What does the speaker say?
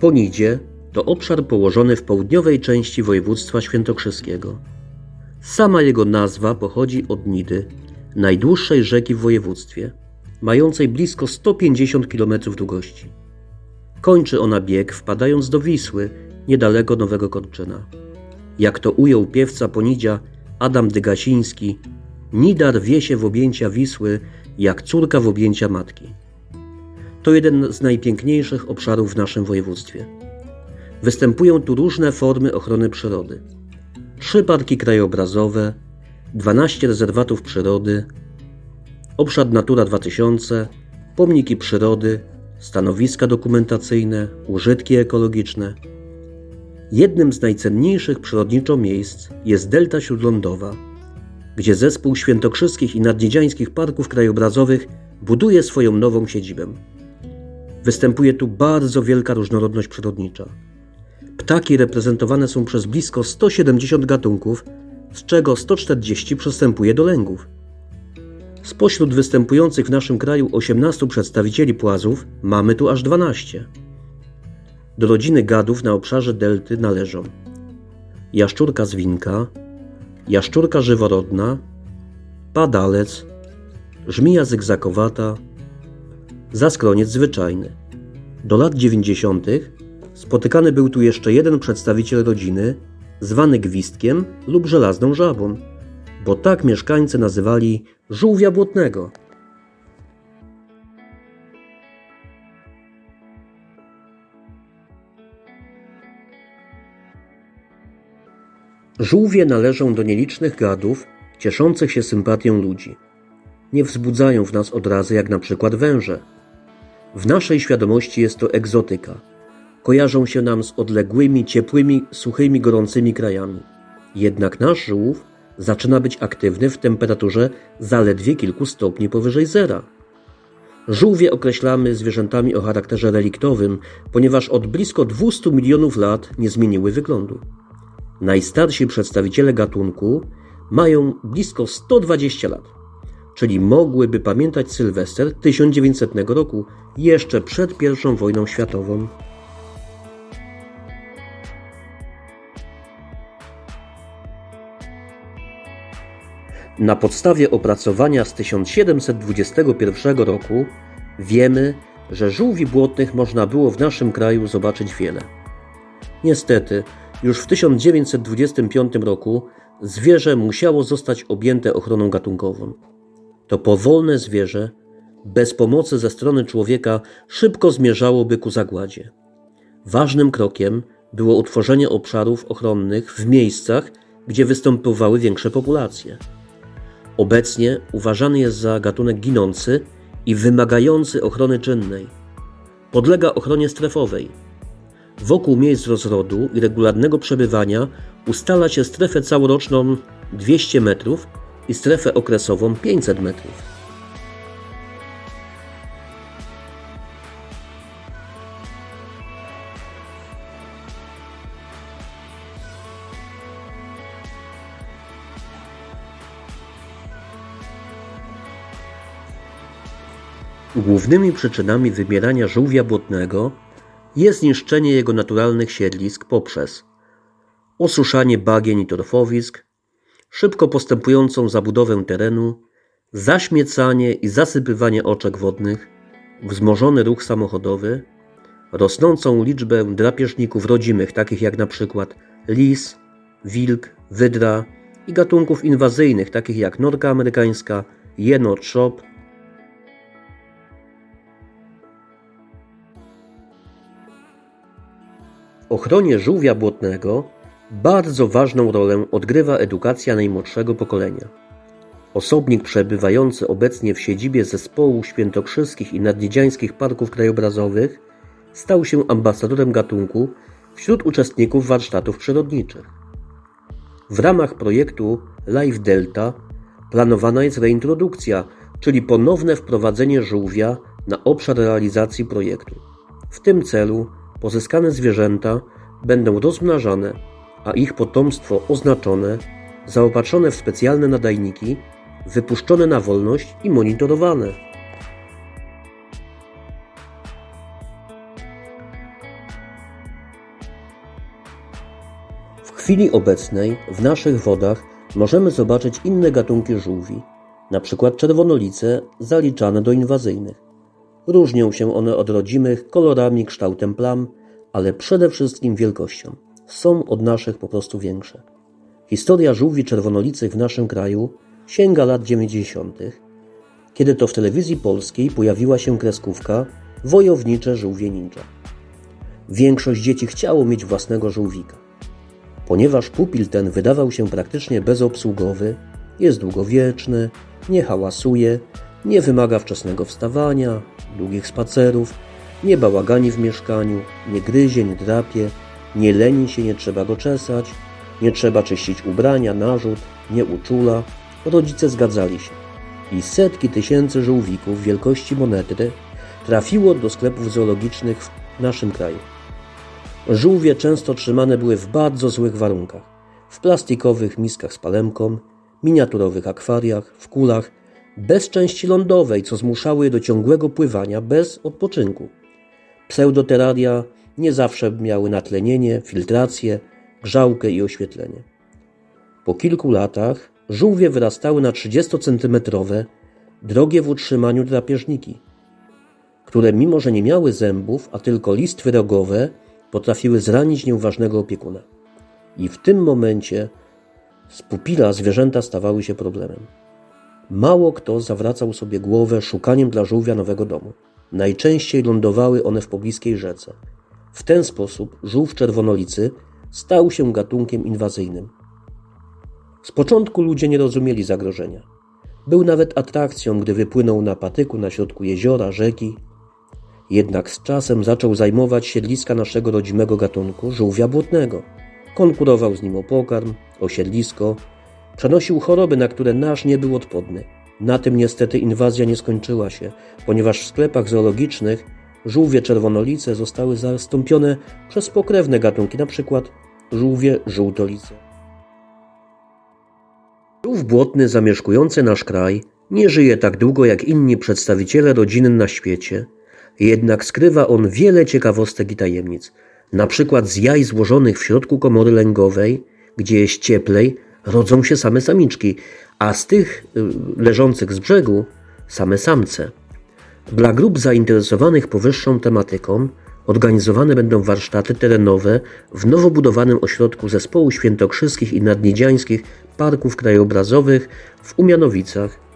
Ponidzie to obszar położony w południowej części województwa świętokrzyskiego. Sama jego nazwa pochodzi od Nidy, najdłuższej rzeki w województwie, mającej blisko 150 km długości. Kończy ona bieg wpadając do Wisły, niedaleko Nowego Korczyna. Jak to ujął piewca Ponidzia Adam Dygasiński, Nida rwie się w objęcia Wisły jak córka w objęcia matki. To jeden z najpiękniejszych obszarów w naszym województwie. Występują tu różne formy ochrony przyrody. Trzy parki krajobrazowe, 12 rezerwatów przyrody, obszar Natura 2000, pomniki przyrody, stanowiska dokumentacyjne, użytki ekologiczne. Jednym z najcenniejszych przyrodniczo miejsc jest Delta Śródlądowa, gdzie zespół świętokrzyskich i nadniedziańskich parków krajobrazowych buduje swoją nową siedzibę. Występuje tu bardzo wielka różnorodność przyrodnicza. Ptaki reprezentowane są przez blisko 170 gatunków, z czego 140 przystępuje do lęgów. Spośród występujących w naszym kraju 18 przedstawicieli płazów mamy tu aż 12. Do rodziny gadów na obszarze delty należą jaszczurka zwinka, jaszczurka żyworodna, padalec, żmija zygzakowata, zaskroniec zwyczajny. Do lat 90. spotykany był tu jeszcze jeden przedstawiciel rodziny, zwany gwizdkiem lub żelazną żabą, bo tak mieszkańcy nazywali żółwia błotnego. Żółwie należą do nielicznych gadów cieszących się sympatią ludzi. Nie wzbudzają w nas odrazy jak na przykład węże. W naszej świadomości jest to egzotyka. Kojarzą się nam z odległymi, ciepłymi, suchymi, gorącymi krajami. Jednak nasz żółw zaczyna być aktywny w temperaturze zaledwie kilku stopni powyżej zera. Żółwie określamy zwierzętami o charakterze reliktowym, ponieważ od blisko 200 milionów lat nie zmieniły wyglądu. Najstarsi przedstawiciele gatunku mają blisko 120 lat, czyli mogłyby pamiętać Sylwester 1900 roku jeszcze przed I wojną światową. Na podstawie opracowania z 1721 roku wiemy, że żółwi błotnych można było w naszym kraju zobaczyć wiele. Niestety, już w 1925 roku zwierzę musiało zostać objęte ochroną gatunkową. To powolne zwierzę, bez pomocy ze strony człowieka, szybko zmierzałoby ku zagładzie. Ważnym krokiem było utworzenie obszarów ochronnych w miejscach, gdzie występowały większe populacje. Obecnie uważany jest za gatunek ginący i wymagający ochrony czynnej. Podlega ochronie strefowej. Wokół miejsc rozrodu i regularnego przebywania ustala się strefę całoroczną 200 metrów i strefę okresową 500 metrów. Głównymi przyczynami wymierania żółwia błotnego jest niszczenie jego naturalnych siedlisk poprzez osuszanie bagien i torfowisk, szybko postępującą zabudowę terenu, zaśmiecanie i zasypywanie oczek wodnych, wzmożony ruch samochodowy, rosnącą liczbę drapieżników rodzimych, takich jak na przykład lis, wilk, wydra i gatunków inwazyjnych, takich jak norka amerykańska, jenot, szop, ochronie żółwia błotnego bardzo ważną rolę odgrywa edukacja najmłodszego pokolenia. Osobnik przebywający obecnie w siedzibie Zespołu Świętokrzyskich i Nadniedziańskich Parków Krajobrazowych stał się ambasadorem gatunku wśród uczestników warsztatów przyrodniczych. W ramach projektu Live Delta planowana jest reintrodukcja, czyli ponowne wprowadzenie żółwia na obszar realizacji projektu. W tym celu pozyskane zwierzęta będą rozmnażane, a ich potomstwo oznaczone, zaopatrzone w specjalne nadajniki, wypuszczone na wolność i monitorowane. W chwili obecnej w naszych wodach możemy zobaczyć inne gatunki żółwi, np. czerwonolice zaliczane do inwazyjnych. Różnią się one od rodzimych kolorami, kształtem plam, ale przede wszystkim wielkością. Są od naszych po prostu większe. Historia żółwi czerwonolicych w naszym kraju sięga lat 90., kiedy to w telewizji polskiej pojawiła się kreskówka Wojownicze żółwie ninja. Większość dzieci chciało mieć własnego żółwika. Ponieważ pupil ten wydawał się praktycznie bezobsługowy, jest długowieczny, nie hałasuje, nie wymaga wczesnego wstawania, długich spacerów, nie bałagani w mieszkaniu, nie gryzie, nie drapie, nie leni się, nie trzeba go czesać, nie trzeba czyścić ubrania, narzut, nie uczula, rodzice zgadzali się. I setki tysięcy żółwików wielkości monety trafiło do sklepów zoologicznych w naszym kraju. Żółwie często trzymane były w bardzo złych warunkach. W plastikowych miskach z palemką, miniaturowych akwariach, w kulach, bez części lądowej, co zmuszało je do ciągłego pływania bez odpoczynku. Pseudoteraria nie zawsze miały natlenienie, filtrację, grzałkę i oświetlenie. Po kilku latach żółwie wyrastały na 30-centymetrowe, drogie w utrzymaniu drapieżniki, które mimo, że nie miały zębów, a tylko listwy rogowe, potrafiły zranić nieuważnego opiekuna. I w tym momencie z pupila zwierzęta stawały się problemem. Mało kto zawracał sobie głowę szukaniem dla żółwia nowego domu. Najczęściej lądowały one w pobliskiej rzece. W ten sposób żółw czerwonolicy stał się gatunkiem inwazyjnym. Z początku ludzie nie rozumieli zagrożenia. Był nawet atrakcją, gdy wypłynął na patyku na środku jeziora, rzeki. Jednak z czasem zaczął zajmować siedliska naszego rodzimego gatunku, żółwia błotnego. Konkurował z nim o pokarm, o siedlisko, Przenosił choroby, na które nasz nie był odporny. Na tym niestety inwazja nie skończyła się, ponieważ w sklepach zoologicznych żółwie czerwonolice zostały zastąpione przez pokrewne gatunki, np. żółwie żółtolice. Żółw błotny zamieszkujący nasz kraj nie żyje tak długo jak inni przedstawiciele rodziny na świecie, jednak skrywa on wiele ciekawostek i tajemnic. Przykład z jaj złożonych w środku komory lęgowej, gdzie jest cieplej, rodzą się same samiczki, a z tych y, leżących z brzegu same samce. Dla grup zainteresowanych powyższą tematyką organizowane będą warsztaty terenowe w nowo budowanym ośrodku Zespołu Świętokrzyskich i Nadniedziańskich Parków Krajobrazowych w Umianowicach